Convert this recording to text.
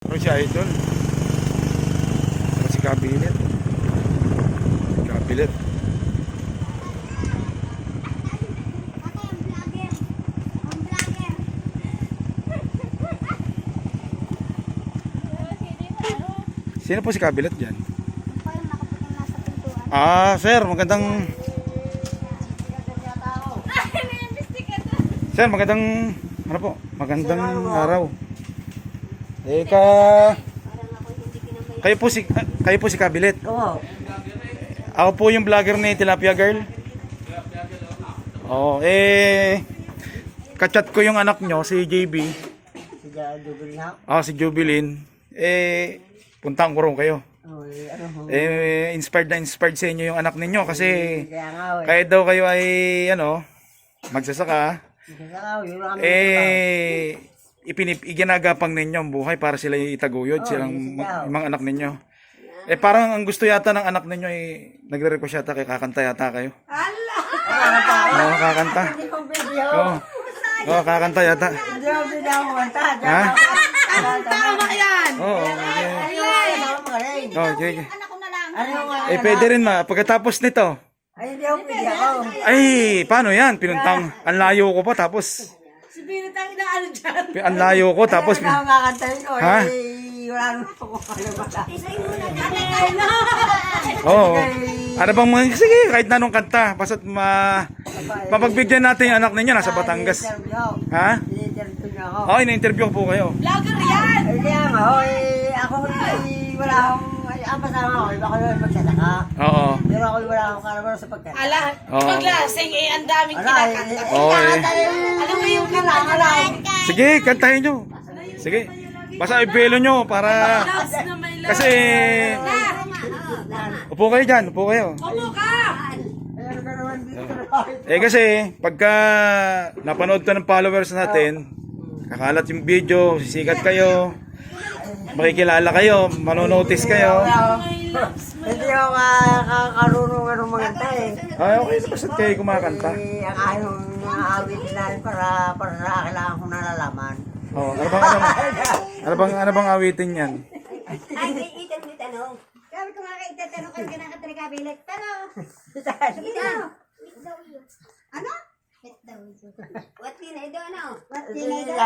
Pero si Idol. Pero si Kabinet. Kabinet. Sino po si Kabinet dyan? Ah, sir, magandang... Sir, magandang... Ano po? Magandang araw. Eh, ka... Kayo po si... Kayo po si Kabilet. Oo. Ako po yung vlogger ni Tilapia Girl. Oo, eh... Kachat ko yung anak nyo, si JB. Double na. Ah, si Jubilin. Eh, puntang ko rin kayo. Eh, ano. Eh, inspired na inspired sa inyo yung anak ninyo kasi kahit daw kayo ay, ano, magsasaka, eh, ipinip, iginagapang ninyo ang buhay para sila itaguyod, Oh, silang ikaw. mga anak ninyo. Eh, parang ang gusto yata ng anak ninyo ay nagre-request yata kay kakanta yata kayo. Pa? Oo, kakanta. Oo. Oo, kakanta yata. Hindi ko video mo kanta. Ha? Tama yan. Oo, okay. Oo, mga Eh, pwede rin ma. Pagkatapos nito, Ay, hindi ako pwede ako. ay, paano yan? Pinuntang, ang layo ko pa, tapos, Si Binatang na ano dyan. ang layo ko, tapos, Ano ang kakantahin ko? Ha? Eh, wala naman ako kalabala. Oo. Ano bang mga, sige, kahit na anong kanta, basta't ma, mapagbigyan natin yung anak ninyo, nasa Batangas. Interview ako. Ha? Ini-interview niya ako. Oo, in-interview ko po kayo. Vlogger yan! Kaya nga, oh, ako wala akong, ang pasama ko, iba ko naman magsasaka. Oo. Pero ako wala akong kalabala sa pagkanta. Ala, Oo. paglasing eh, ang daming eh, kinakanta. Oo, eh. Ano mo yung kinakanta? Sige, kantahin nyo. Sige. Basta ibelo nyo para, Loves na may love. kasi, upo kayo dyan, upo kayo. Opo ka! Ka? Eh kasi, pagka napanood to ng followers natin, kakalat yung video, sisikat kayo, makikilala kayo, manonotice kayo. Hindi ako kakarunong ano maganta eh. Ay, okay, basta kayo kumakanta. Eh, ang ayaw mga awitin namin para, para sa kailangan kong nalalaman. Oh, ano bang, ano bang, ano bang, ano bang awitin yan? Ay, may itan tanong. Sabi ko nga kayo itatanong kayo kinakanta ni Kabilet. Tanong. Ito. Ano? Ito. What din ito ano? What din ito?